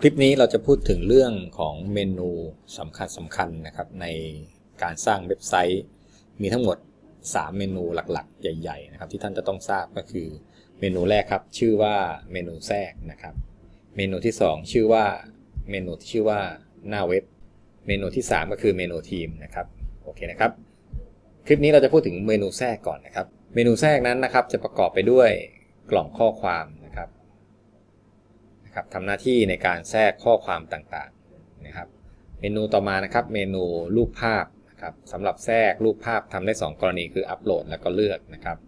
คลิปนี้เราจะพูดถึงเรื่องของเมนูสำคัญสำคัญนะครับ ในการสร้างเว็บไซต์มีทั้งหมด 3 เมนูหลักๆ ใหญ่ๆนะครับ ที่ท่านจะต้องทราบก็คือเมนูแรกครับ ชื่อว่าเมนูแทรกนะครับ เมนูที่ 2 ชื่อว่าเมนูที่ชื่อว่าหน้าเว็บ เมนูที่ 3 ก็คือเมนูทีมนะครับโอเคนะครับ คลิปนี้เราจะพูดถึงเมนูแทรกก่อนนะครับ เมนูแทรกนั้นนะครับ จะประกอบไปด้วยกล่องข้อความ นะครับทำหน้าที่ในการแทรกข้อความต่างๆนะครับเมนูต่อมานะครับเมนูรูปภาพนะครับสำหรับแทรกรูปภาพทำได้ 2 กรณีคืออัปโหลดแล้วก็เลือกนะครับ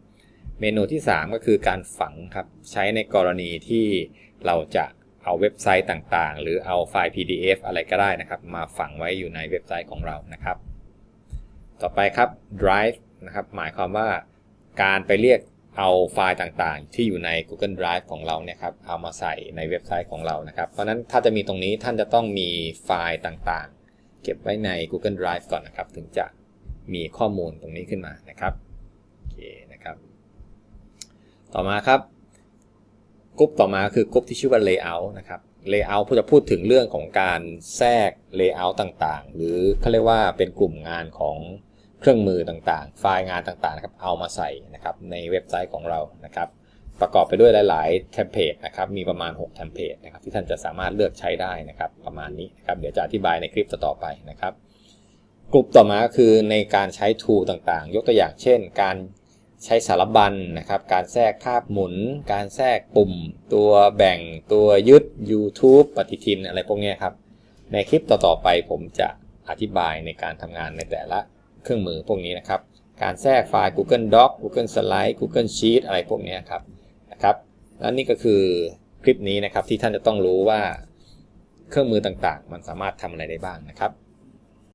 เมนูที่ 3 ก็คือการฝังครับใช้ในกรณีที่เราจะเอาเว็บไซต์ต่างๆ หรือเอาไฟล์ PDF อะไรก็ได้นะครับ มาฝังไว้อยู่ในเว็บไซต์ของเรานะครับ ต่อไปครับ drive นะครับหมายความว่าการไปเรียก เอาไฟล์ต่างๆ ที่อยู่ใน Google Drive ของเราเนี่ยครับเอามาใส่ในเว็บไซต์ของเรานะครับ เพราะนั้นถ้าจะมีตรงนี้ท่านจะต้องมีไฟล์ต่างๆ เก็บไว้ใน Google Drive ก่อนนะครับ ถึงจะมีข้อมูลตรงนี้ขึ้นมานะครับโอเคนะครับ ต่อมาครับกรุ๊ปต่อมาคือกรุ๊ปที่ชื่อว่า layout นะครับ layout จะพูดถึงเรื่องของการแทรก layout ต่างๆ หรือเขาเรียกว่าเป็นกลุ่มงานของ เครื่องมือต่างๆ ไฟล์งานต่างๆนะครับเอามาใส่นะครับในเว็บไซต์ของเรานะครับ ประกอบไปด้วยหลาย ๆ เทมเพลตนะครับมีประมาณ 6 เทมเพลตนะครับที่ท่านจะสามารถเลือกใช้ได้นะครับประมาณนี้นะครับเดี๋ยวจะอธิบายในคลิปต่อไปนะครับ กลุ่มต่อมาก็คือในการใช้ tool ต่างๆ ยกตัวอย่างเช่น การใช้สารบัญนนะครับ การแทรกภาพหมุน การแทรกปุ่ม ตัวแบ่งตัวยึด YouTube ปฏิทินอะไรพวกนี้ครับ ในคลิปต่อๆไปผมจะอธิบายในการทำงานในแต่ละ เครื่องมือพวกนี้นะครับ การแทรกไฟล์ Google Doc Google Slide Google Sheet อะไรพวกนี้ครับนะครับ และนี่ก็คือคลิปนี้นะครับที่ท่านจะต้องรู้ว่าเครื่องมือต่างๆ มันสามารถทำอะไรได้บ้างนะครับ